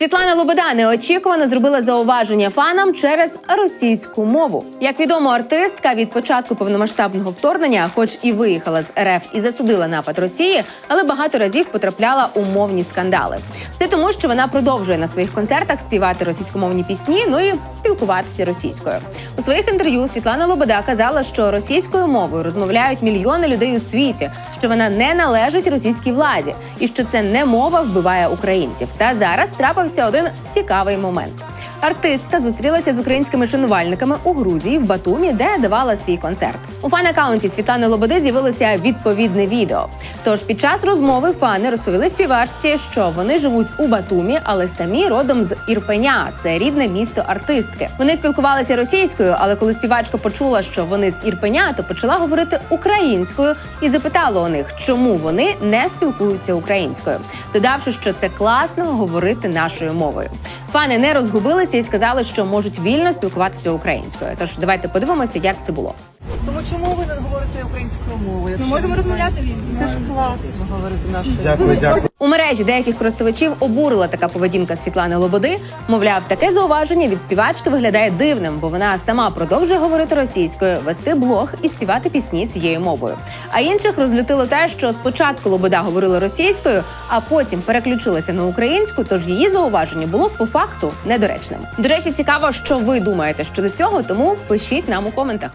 Світлана Лобода неочікувано зробила зауваження фанам через російську мову. Як відомо, артистка від початку повномасштабного вторгнення, хоч і виїхала з РФ і засудила напад Росії, але багато разів потрапляла у мовні скандали. Все тому, що вона продовжує на своїх концертах співати російськомовні пісні, ну і спілкуватися російською. У своїх інтерв'ю Світлана Лобода казала, що російською мовою розмовляють мільйони людей у світі, що вона не належить російській владі, і що це не мова вбиває українців. Та зараз трапився один цікавий момент. Артистка зустрілася з українськими шанувальниками у Грузії в Батумі, де давала свій концерт. У фан-аккаунті Світлани Лободи з'явилося відповідне відео. Тож під час розмови фани розповіли співачці, що вони живуть у Батумі, але самі родом з Ірпеня. Це рідне місто артистки. Вони спілкувалися російською, але коли співачка почула, що вони з Ірпеня, то почала говорити українською і запитала у них, чому вони не спілкуються українською, додавши, що це класно говорити нашою мовою. Фани не розгубилися і сказали, що можуть вільно спілкуватися українською. Тож давайте подивимося, як це було. Тому чому ви не говорите українською мовою? Ми можемо розмовляти вільно. Це ж класно говорити нашою. Дякую, дякую. У мережі деяких користувачів обурила така поведінка Світлани Лободи. Мовляв, таке зауваження від співачки виглядає дивним, бо вона сама продовжує говорити російською, вести блог і співати пісні цією мовою. А інших розлютило те, що спочатку Лобода говорила російською, а потім переключилася на українську. Тож її зауваження було по факту недоречним. До речі, цікаво, що ви думаєте щодо цього, тому пишіть нам у коментах.